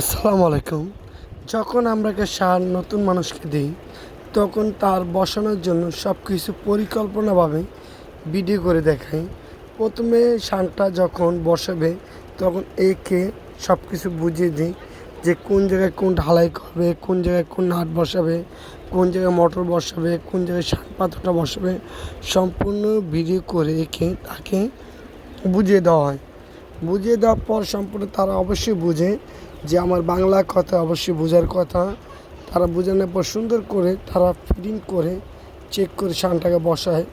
আসসালামু আলাইকুম। যখন আমরা সার নতুন মানুষকে দিই, তখন তার বসানোর জন্য সব কিছু পরিকল্পনাভাবে ভিডিও করে দেখাই। প্রথমে সানটা যখন বসাবে, তখন একে সব কিছু বুঝিয়ে দিই যে কোন জায়গায় কোন ঢালাই করবে, কোন জায়গায় কোন নাট বসাবে, কোন জায়গায় মোটর বসাবে, কোন জায়গায় সার পাথরটা বসাবে, সম্পূর্ণ ভিডিও করে একে তাকে বুঝিয়ে দেওয়া হয়। বুঝিয়ে দেওয়ার পর সম্পূর্ণ তারা অবশ্যই বুঝে যে আমার বাংলা কথা অবশ্যই বোঝার কথা। তারা বোঝানোর পর সুন্দর করে তারা ফিটিং করে চেক করে শানটাকে বসায়।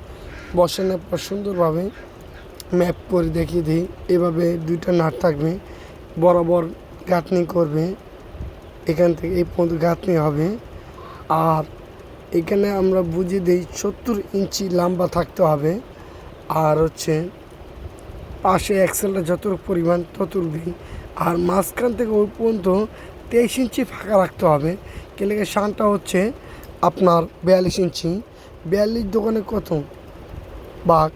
বসানোর পর সুন্দরভাবে ম্যাপ করে দেখিয়ে দিই এভাবে দুইটা নাট থাকবে। বরাবর গাঁথনি করবে। এখান থেকে এই পর্যন্ত গাঁথনি হবে। আর এখানে আমরা বুঝিয়ে দিই সত্তর ইঞ্চি লম্বা থাকতে হবে। আর হচ্ছে পাশে এক্সেলটা যতটুকু পরিমাণ ততটুকু দিই আর মাঝখান থেকে ওই পর্যন্ত তেইশ ইঞ্চি ফাঁকা রাখতে হবে। কেলেকে শানটা হচ্ছে আপনার বিয়াল্লিশ ইঞ্চি। বিয়াল্লিশ দোকানে কত? বা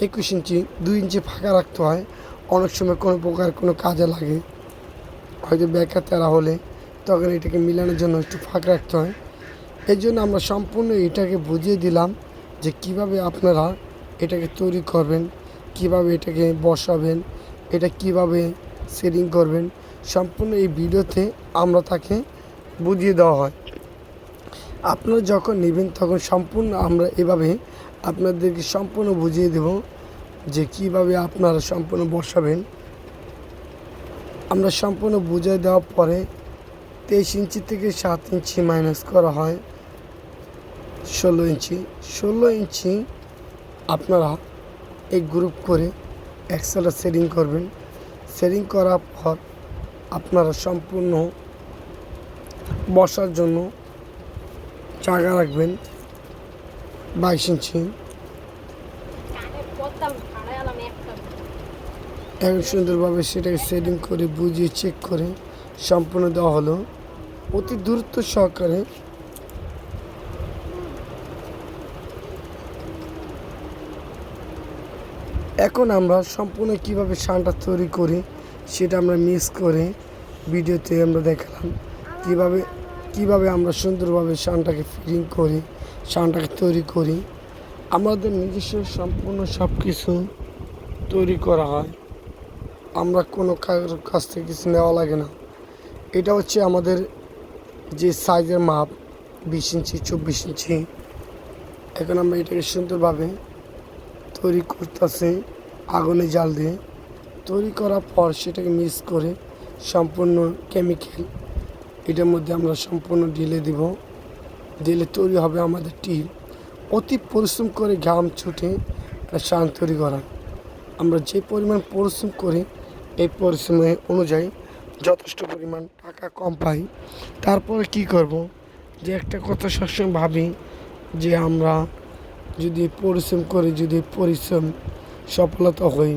একুশ ইঞ্চি, দুই ইঞ্চি ফাঁকা রাখতে হয়। অনেক সময় কোনো প্রকার কোনো কাজে লাগে। হয়তো ব্যাকা তেরা হলে তখন এটাকে মিলানোর জন্য একটু ফাঁকা রাখতে হয়। এই জন্য আমরা সম্পূর্ণ এটাকে বুঝিয়ে দিলাম যে কীভাবে আপনারা এটাকে তৈরি করবেন, কীভাবে এটাকে বসাবেন, এটা কীভাবে সেটিং করবেন। সম্পূর্ণ এই ভিডিওতে আমরা তাকে বুঝিয়ে দেওয়া হয়। আপনারা যখন নেবেন, তখন সম্পূর্ণ আমরা এভাবে আপনাদেরকে সম্পূর্ণ বুঝিয়ে দেব যে কীভাবে আপনারা সম্পূর্ণ বসাবেন। আমরা সম্পূর্ণ বুঝিয়ে দেওয়ার পরে তেইশ ইঞ্চি থেকে সাত ইঞ্চি মাইনাস করা হয়, ষোলো ইঞ্চি। ষোলো ইঞ্চি আপনারা এই গ্রুপ করে এক্সেলটা সেটিং করবেন। সেটিং করার পর আপনারা সম্পূর্ণ বসার জন্য জায়গা রাখবেন বাইশ ইঞ্চি। এখন সুন্দরভাবে সেটাকে সেটিং করে বুঝিয়ে চেক করে সম্পূর্ণ দেওয়া হলো। অতি দূরত্ব সহকারে এখন আমরা সম্পূর্ণ কীভাবে শানটা তৈরি করি সেটা আমরা মিস করে ভিডিওতে আমরা দেখালাম। কীভাবে কীভাবে আমরা সুন্দরভাবে শানটাকে ফিটিং করি, শানটাকে তৈরি করি। আমাদের নিজস্ব সম্পূর্ণ সব কিছু তৈরি করা হয়। আমরা কোনো কারোর কাছ থেকে কিছু নেওয়া লাগে না। এটা হচ্ছে আমাদের যে সাইজের মাপ, বিশ ইঞ্চি, চব্বিশ ইঞ্চি। এখন আমরা এটাকে সুন্দরভাবে তৈরি করতেছে আগুনে জাল দিয়ে। তৈরি করার পর সেটাকে মিক্স করে সম্পূর্ণ কেমিক্যাল এটার মধ্যে আমরা সম্পূর্ণ ঢেলে দিব। দিলে তৈরি হবে আমাদের টিল অতি পরিশ্রম করে ঘাম ছুটে শান তৈরি করা। আমরা যে পরিমাণ পরিশ্রম করি, এই পরিশ্রমের অনুযায়ী যথেষ্ট পরিমাণ টাকা কম পাই। তারপরে কি করব? যে একটা কথা সবসময় ভাবি যে আমরা যদি পরিশ্রম করে, যদি পরিশ্রম সফলতা হই,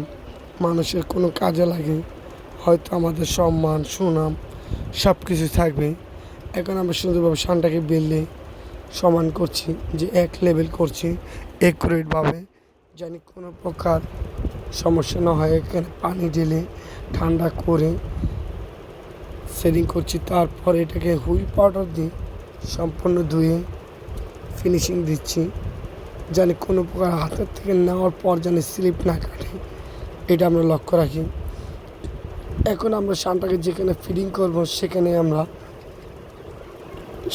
মানুষের কোনো কাজে লাগে, হয়তো আমাদের সম্মান, সুনাম সব কিছু থাকবে। এখন আমরা সুন্দরভাবে শানটাকে বেললে সমান করছি, যে এক লেভেল করছি একুরেটভাবে জানি কোনো প্রকার সমস্যা না হয়। এখানে পানি ঢেলে ঠান্ডা করে সেটিং করছি, তারপর এটাকে হুইল পাউডার দিয়ে সম্পূর্ণ ধুয়ে ফিনিশিং দিচ্ছি। জানি কোনো প্রকার হাতের থেকে নেওয়ার পর যেন স্লিপ না কাটে। এটা আমরা লক্ষ্য রাখি। এখন আমরা শানটাকে যেখানে ফিডিং করব সেখানে আমরা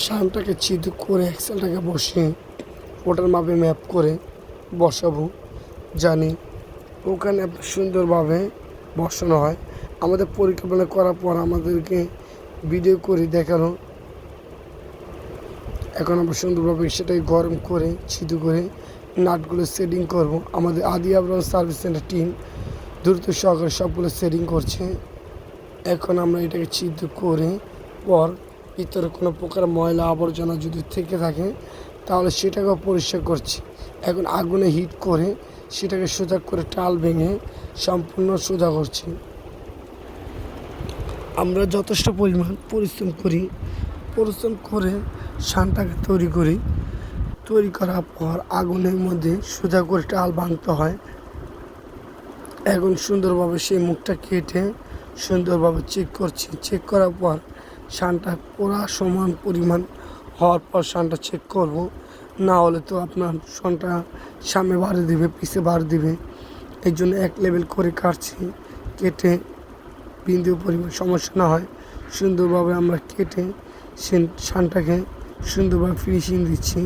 শানটাকে চিদু করে এক্সেলটাকে বসিয়ে ওটার মাপে ম্যাপ করে বসাবো, জানি ওখানে সুন্দরভাবে বসানো হয়। আমাদের পরিকল্পনা করার পর আমাদেরকে ভিডিও করে দেখানো এখন আমরা সুন্দরভাবে সেটাকে গরম করে ছিদু করে নাটগুলো সেটিং করব। আমাদের আদি আবরণ সার্ভিস সেন্টার টিম দ্রুত সহকারে সবগুলো সেটিং করছে। এখন আমরা এটাকে ছিদ্র করে পর ভিতরে কোনো প্রকার ময়লা আবর্জনা যদি থেকে থাকে, তাহলে সেটাকেও পরিষ্কার করছি। এখন আগুনে হিট করে সেটাকে সোজা করে টাল ভেঙে সম্পূর্ণ সোজা করছি। আমরা যথেষ্ট পরিমাণ পরিশ্রম করি। পরিশ্রম করে শানটাকে তৈরি করি। তৈরি করার পর আগুনের মধ্যে সোজা করে টাল বাঁধতে হয়। এখন সুন্দরভাবে সেই মুখটা কেটে সুন্দরভাবে চেক করছি। চেক করার পর শানটা পুরা সমান পরিমাণ হওয়ার পর শানটা চেক করব। না হলে তো আপনার শানটা সামনে বাড়ি দিবে, পিছে বাড়ি দিবে। এই জন্য এক লেভেল করে কাটছি। কেটে বিন্দু পরিমাণ সমস্যা না হয়। সুন্দরভাবে আমরা কেটে সে- শানটাকে সুন্দরভাবে ফিনিশিং দিচ্ছি।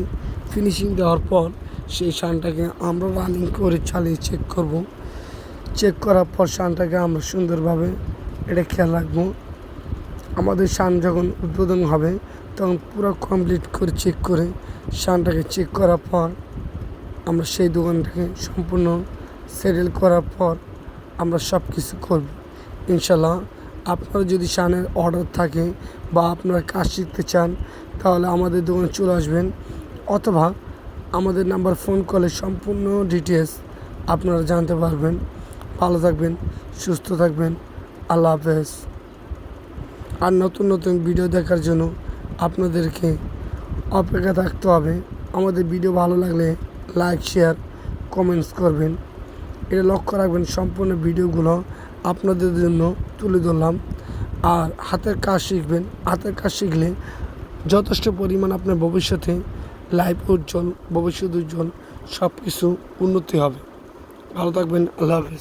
ফিনিশিং দেওয়ার পর সেই শানটাকে আমরা রানিং করে চালিয়ে চেক করব। চেক করার পর শানটাকে আমরা সুন্দরভাবে এটা খেয়াল রাখব। আমাদের শান যখন উদ্বোধন হবে, তখন পুরো কমপ্লিট করে চেক করে শানটাকে চেক করার পর আমরা সেই দোকানটাকে সম্পূর্ণ সেটেল করার পর আমরা সব কিছু করব। ইনশাল্লাহ আপনার যদি শানের অর্ডার থাকে বা আপনারা কাজ শিখতে চান তাহলে আমাদের দোকানে চলে আসবেন। অথবা আমাদের নাম্বার ফোন করলে সম্পূর্ণ ডিটেলস আপনারা জানতে পারবেন। ভালো থাকবেন, সুস্থ থাকবেন। আল্লাহ হাফেজ। আর নতুন নতুন ভিডিও দেখার জন্য আপনাদেরকে অপেক্ষা থাকতে হবে। আমাদের ভিডিও ভালো লাগলে লাইক শেয়ার কমেন্টস করবেন। এটা লক্ষ্য রাখবেন, সম্পূর্ণ ভিডিওগুলো আপনাদের জন্য তুলে ধরলাম। আর হাতের কাজ শিখবেন। হাতের কাজ শিখলে যথেষ্ট পরিমাণ আপনার ভবিষ্যতে লাইফ উজ্জ্বল, ভবিষ্যৎ উজ্জ্বল সব কিছু উন্নতি হবে। ভালো থাকবেন, আল্লাহ হাফেজ।